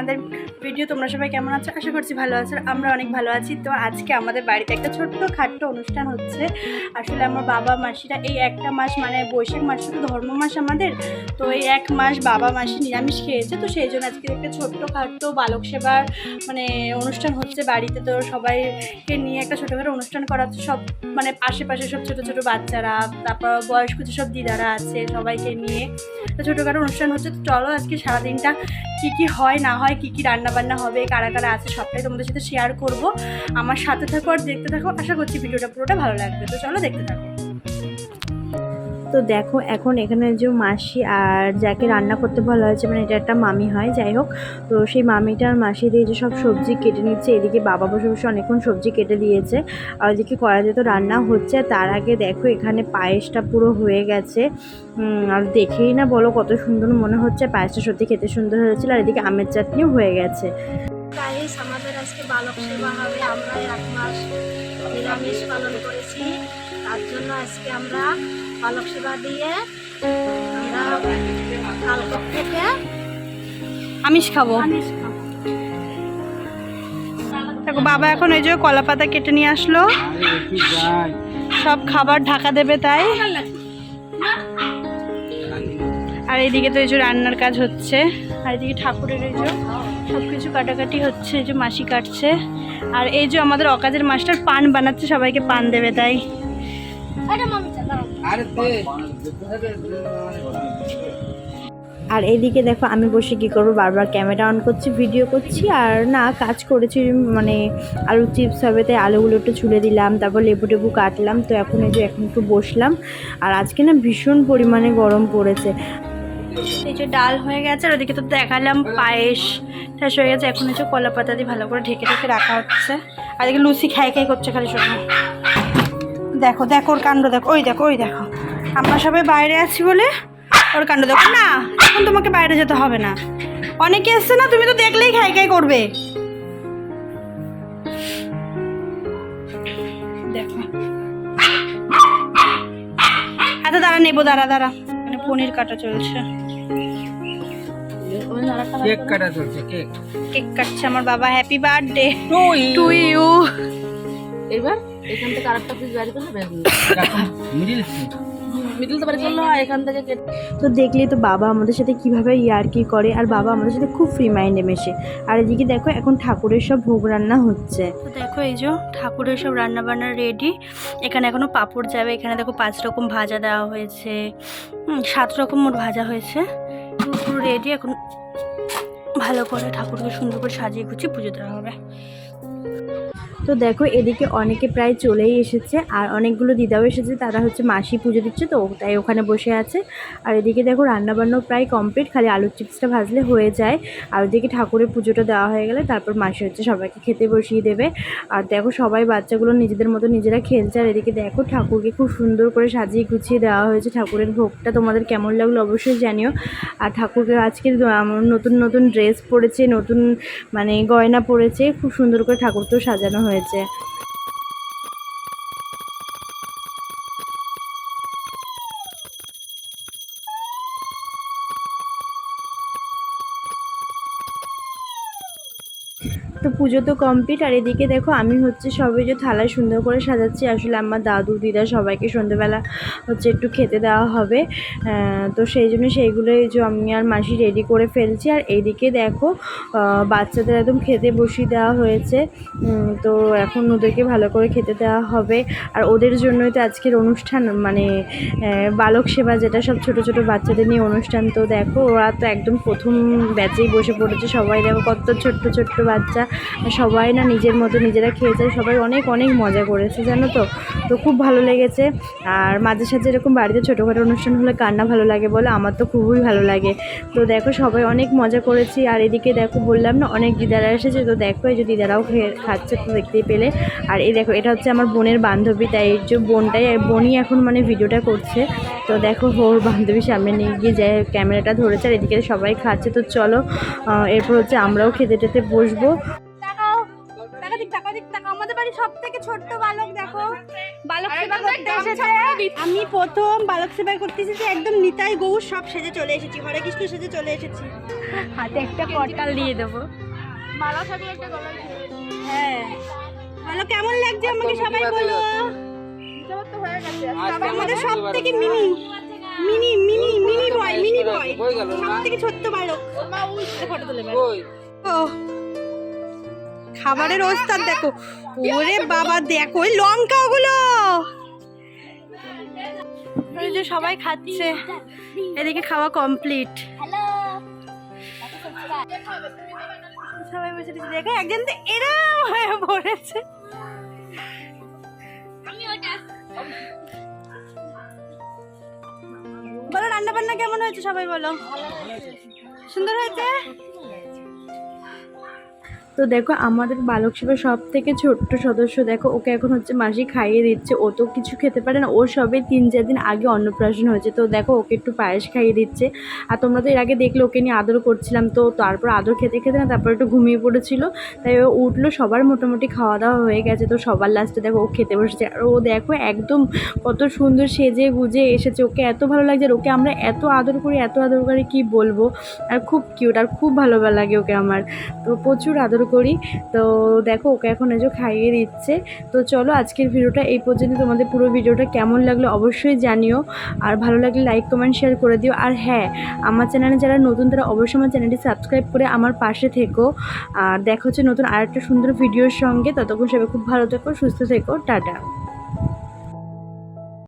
আনাদের video, তোমরা সবাই কেমন আছো? আশা করছি ভালো আছো। আমরা অনেক ভালো আছি। তো আজকে আমাদের বাড়িতে একটা ছোট্ট খাট্ট অনুষ্ঠান হচ্ছে। আসলে আমার বাবা মাসিরা এই একটা মাস মানে বৈশাখ মাস তো ধর্ম মাস আমাদের, তো এই এক মাস বাবা মাসি নিরামিষ খেয়েছে। তো সেই জন্য আজকে একটা ছোট্ট খাট্ট বালক সেবার মানে অনুষ্ঠান হচ্ছে বাড়িতে। তো সবাইকে নিয়ে একটা ছোটোখাটো অনুষ্ঠান করা হচ্ছে সব মানে আশেপাশে সব ছোটো ছোটো বাচ্চারা, তারপর বয়স্ক যেসব দিদারা আছে, সবাইকে নিয়ে তো ছোটোখাটো অনুষ্ঠান হচ্ছে। তো চলো আজকে সারাদিনটা কী কী হয়, না হয় কী, কি রান্না বান্না হবে, কারা কারা আছে, সবটাই তোমাদের সাথে শেয়ার করব। আমার সাথে থাকো আর দেখতে থাকো। আশা করছি ভিডিওটা পুরোটা ভালো লাগবে। তো চলো দেখতে থাকো। তো দেখো, এখন এখানে যে মাসি আর যাকে রান্না করতে ভালো হয়েছে মানে এটা একটা মামি হয়, যাই হোক। তো সেই মামিটার মাসি দিয়ে যে সব সবজি কেটে নিচ্ছে, এদিকে বাবা বসে বসে অনেকক্ষণ সবজি কেটে দিয়েছে। আর ওইদিকে কড়াইতে তো রান্না হচ্ছে তার আগে দেখো এখানে পায়েসটা পুরো হয়ে গেছে। আর দেখেই না বলো কত সুন্দর মনে হচ্ছে, পায়েসটা সত্যি খেতে সুন্দর হয়েছিল, আর এদিকে আমের চাটনিও হয়ে গেছে। আমাদের আজকে বালক সেবা হবে, আমরা এক মাস নিরামিষ পালন করেছি। তার জন্য আজকে আমরা বালক সেবা দিয়ে থেকে আমিষ খাব। দেখো, বাবা এখন ওই যে কলা পাতা কেটে নিয়ে আসলো। সব খাবার ঢাকা দেবে তাই। আর এইদিকে তো এই যে রান্নার কাজ হচ্ছে। আর এদিকে ঠাকুরের এই যে সব কিছু কাটাকাটি হচ্ছে, এই যে মাসি কাটছে। আর এই যে আমাদের অকাজের মাস্টার পান বানাচ্ছে, সবাইকে পান দেবে তাই। আর এদিকে দেখো, আমি বসে কী করব? বারবার ক্যামেরা অন করছি ভিডিও করছি, আর না, কাজ করেছি মানে আলু চিপস হবে, তাই আলুগুলো একটু ছুলে দিলাম, তারপর লেবু টেবু কাটলাম, তো এখন এই যে এখন একটু বসলাম, আর আজকে না ভীষণ পরিমাণে গরম পড়েছে। এই যে ডাল হয়ে গেছে, আর ওদিকে তো দেখালাম পায়েস, শেষ হয়ে গেছে, এখন হচ্ছে কলা পাতা দিয়ে ভালো করে ঢেকে ঢেকে রাখা হচ্ছে। আর এদিকে লুচি খাই খাই করছে খালি শোনো। দেখো দেখো ওর কাণ্ড দেখো ওই দেখো ওই দেখো। আমরা সবাই বাইরে আছি বলে ওর কাণ্ড দেখো। না এখন তোমাকে বাইরে যেতে হবে না। অনেকে এসছে না তুমি তো দেখলেই খাই খাই করবে। দেখো। আচ্ছা দাঁড়া নেব দাঁড়া দাঁড়া। এখানে পনির কাটা চলছে। কেক কাটা চলছে কেক। কেক কাটছে আমার বাবা হ্যাপি বার্থডে টু ইউ এবার? এখান থেকে আরেকটা পিস বাড়ি করলে মিডিল মিডল তো করল এখান থেকে তো দেখলে তো বাবা আমাদের সাথে কীভাবে ইয়ার্কি করে আর বাবা আমাদের সাথে খুব ফ্রি মাইন্ডে মেশে। আর এদিকে দেখো এখন ঠাকুরের সব ভোগ রান্না হচ্ছে। তো দেখো এই যে ঠাকুরের সব রান্না বান্না রেডি এখানে এখনও পাঁপড় যাবে এখানে দেখো পাঁচ রকম ভাজা দেওয়া হয়েছে। সাত রকম মোট ভাজা হয়েছে। পুরো রেডি এখন ভালো করে ঠাকুরকে সুন্দর করে সাজিয়ে গুছিয়ে পুজো দেওয়া হবে। তো দেখো, এদিকে অনেকে প্রায় চলেই এসেছে আর অনেকগুলো দিদাও এসেছে। তারা হচ্ছে মাসি পুজো দিচ্ছে, তো তাই ওখানে বসে আছে। আর এদিকে দেখো, রান্নাবান্নাও প্রায় কমপ্লিট খালি আলুর চিপসটা ভাজলে হয়ে যায়। আর ওদিকে ঠাকুরের পুজোটা দেওয়া হয়ে গেলে তারপর মাসি হচ্ছে সবাইকে খেতে বসিয়ে দেবে। আর দেখো, সবাই বাচ্চাগুলো নিজেদের মতো নিজেরা খেলছে। আর এদিকে দেখো, ঠাকুরকে খুব সুন্দর করে সাজিয়ে গুছিয়ে দেওয়া হয়েছে ঠাকুরের ভোগটা। তোমাদের কেমন লাগল অবশ্যই জানিও। আর ঠাকুরকে আজকে নতুন নতুন ড্রেস পরেছে, নতুন মানে গয়না পরেছে। খুব সুন্দর করে ঠাকুরকেও সাজানো হয়েছে হয়েছে। তো পুজো তো কমপ্লিট আর এদিকে দেখো আমি হচ্ছে সবাই যে থালায় সুন্দর করে সাজাচ্ছি। আসলে আমার দাদু, দিদা সবাইকে সন্ধ্যেবেলা হচ্ছে একটু খেতে দেওয়া হবে। তো সেই জন্য সেইগুলো যে আমি আর মাসি রেডি করে ফেলছি। আর এইদিকে দেখো বাচ্চাদের একদম খেতে বসিয়ে দেওয়া হয়েছে। তো এখন ওদেরকে ভালো করে খেতে দেওয়া হবে। আর ওদের জন্যই তো আজকের অনুষ্ঠান মানে বালক সেবা যেটা সব ছোট ছোট বাচ্চাদের নিয়ে অনুষ্ঠান। তো দেখো, ওরা তো একদম প্রথম ব্যাচেই বসে পড়েছে। সবাই দেখো কত ছোট্ট ছোট্ট বাচ্চা। সবাই না নিজের মতো নিজেরা খেয়েছে সবাই অনেক অনেক মজা করেছে, জানো তো? তো খুব ভালো লেগেছে। আর মাঝে সাঝে এরকম বাড়িতে ছোটোখাটো অনুষ্ঠান হলে কান্না ভালো লাগে বলে আমার তো খুবই ভালো লাগে। তো দেখো, সবাই অনেক মজা করেছি। আর এদিকে দেখো, বললাম না, অনেক দিদারা এসেছে। তো দেখো, এই যে দিদারাও খেয়ে খাচ্ছে তো দেখতেই পেলে। আর এই দেখো, এটা হচ্ছে আমার বোনের বান্ধবী। তাই এই যে বোনটাই বোনই এখন মানে ভিডিওটা করছে। তো দেখো ওর বান্ধবীর সামনে নিয়ে গিয়ে যে ক্যামেরাটা ধরেছে। আর এদিকে সবাই খাচ্ছে। তো চলো এরপর হচ্ছে আমরাও খেতে টেতে বসবো। আমাদের আমাদের বাড়ি সব থেকে ছোট্ট বালক দেখো। বালক সেবা করতে এসেছে। আমি প্রথম বালক সেবা করতে এসেছি একদম নিতাই গৌর সব সেজে চলে এসেছি। হরে কৃষ্ণ সেজে চলে এসেছি। হাতে একটা করতাল দিয়ে দেবো। মালা থাকলে একটা গলায় হ্যাঁ। বলো কেমন লাগছে আমাকে সবাই বলো? হয়ে আমাদের সব থেকে mini. Mini. Mini mini boy mini boy. সব থেকে ছোট্ট বালক। ফটো তুলে ও খাবারের ওস্তাদ দেখো। ওরে বাবা দেখো ওই লঙ্কা ওগুলো এই যে সবাই খাচ্ছে। এদিকে খাওয়া কমপ্লিট। সবাই বসে বসে দেখো একজন তো এরম হয়ে পড়েছে। বলো রান্না বান্না কেমন হয়েছে সবাই বলো? সুন্দর হয়েছে? তো দেখো, আমাদের বালক সেবা সব থেকে ছোট্ট সদস্য দেখো, ওকে এখন হচ্ছে মাসি খাইয়ে দিচ্ছে। ও তো কিছু খেতে পারে না, ও সবে তিন চার দিন আগে অন্নপ্রাশন হয়েছে। তো দেখো, ওকে একটু পায়েস খাইয়ে দিচ্ছে। আর তোমরা তো এর আগে দেখলে, ওকে নিয়ে আদর করছিলাম। তো তারপর আদর খেতে খেতে না তারপর একটু ঘুমিয়ে পড়েছিল। তাই ও উঠল, সবার মোটামুটি খাওয়া দাওয়া হয়ে গেছে। তো সবার লাস্টে দেখো, ও খেতে বসেছে। আর ও দেখো, একদম কত সুন্দর সেজে গুজে এসেছে। ওকে এত ভালো লাগছে আর ওকে আমরা এত আদর করি, এত আদর করি, কি বলব? আর খুব কিউট আর খুব ভালো লাগে ওকে আমার। তো প্রচুর আদর করি। তো দেখো, ওকে এখন এজো খাইয়ে দিচ্ছে। তো চলো, আজকের ভিডিওটা এই পর্যন্ত। তোমাদের পুরো ভিডিওটা কেমন লাগল অবশ্যই জানিও। আর ভালো লাগলে লাইক কমেন্ট শেয়ার করে দিও। আর হ্যাঁ আমার চ্যানেলে যারা নতুন, তারা অবশ্যই আমার চ্যানেলটি সাবস্ক্রাইব করে আমার পাশে থেকো। আর দেখো হচ্ছে নতুন আরেকটা সুন্দর ভিডিওর সঙ্গে। ততক্ষণ সবাই খুব ভালো থেকো, সুস্থ থেকো। টাটা।